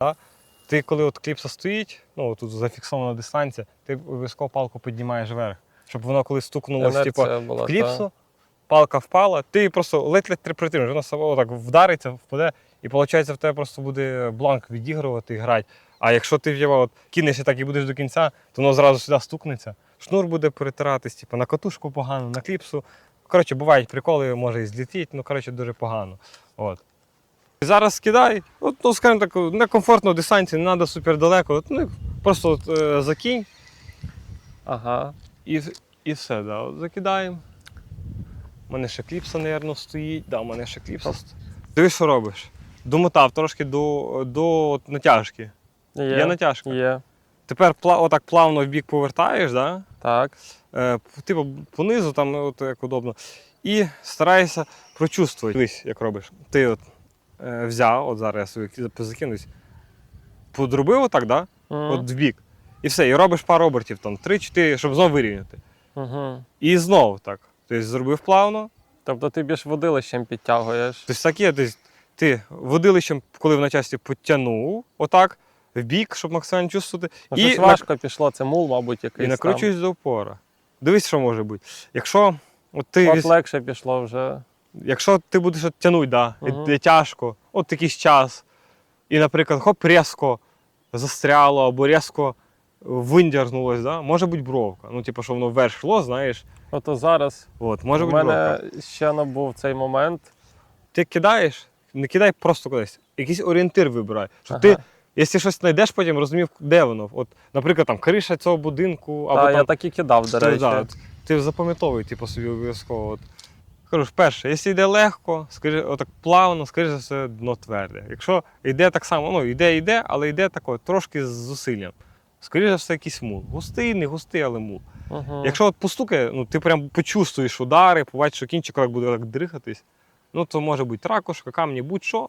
Да? Ти коли от кліпса стоїть, ну тут зафіксована дистанція, ти обов'язково палку піднімаєш вверх, щоб воно коли стукнулося типу, була, в кліпсу, палка впала, ти просто ледь-ледь притримуєш, воно само так вдариться, впаде, і виходить, в тебе просто буде бланк відігрувати і грати. А якщо ти його от, кинеш і так і будеш до кінця, то воно зразу сюди стукнеться. Шнур буде перетиратись, типу, на катушку погано, на кліпсу. Коротше, бувають приколи, може і злетіть, ну коротше, дуже погано. От. Зараз скидай, от, ну, скажімо так, некомфортно дистанції, не треба супер далеко. От, ну, просто от, е, закинь Ага. і, і все, да, от, закидаємо. У мене ще кліпса, мабуть, стоїть. Да, у мене ще кліпса. Ти що робиш? Домотав трошки до, до от, натяжки. Є, Є натяжка. Є. Тепер отак плавно в бік повертаєш, да? Так. е, типу понизу, там от, як удобно. І стараєшся прочувствувати. Дивись, як робиш. Ти от, взяв, от зараз я собі закинусь, подробив отак, да? Мгм. от в бік. І все, і робиш пару обертів, там 3-4, щоб знову вирівняти. Угу. І знову так. Тобто зробив плавно. Тобто ти більш водилищем підтягуєш. Тобто так є, тобто, ти водилищем, коли в начасті підтягнув, отак, в бік, щоб максимально чувствувати. Ну, і щось на- важко пішло, це мул, мабуть, якийсь І накручуєш до опора. Дивись, що може бути. Якщо от ти, там. віз- легше пішло вже. Якщо ти будеш от тягнути, да, і Мгм. тяжко, от якийсь час, і, наприклад, хоп, різко застряло або різко виндярнулось, да, може бути бровка. Ну, типу, що воно вверх йшло, знаєш. Ото зараз От, може у бути мене бровка. ще набув цей момент. Ти кидаєш, не кидай просто кудись. Якийсь орієнтир вибирай. Ага. ти, якщо щось знайдеш, потім розумів, де воно. От, наприклад, там криша цього будинку, або Та, там я так і кидав, до Ти, речі. да, ти запам'ятовуй типу, собі обов'язково. От. Кажу, перше, якщо йде легко, скажи, отак плавно, за все, дно тверде. Якщо йде так само, ну йде, йде, але йде тако, трошки з зусиллям. Скоріше за все, якийсь мул. Густий, не густий, але мул. Угу. Якщо от постукає, ну ти прям почувствуєш удари, побачиш, що кінчик буде так дрихатись, ну то може бути ракушка, камні, будь-що,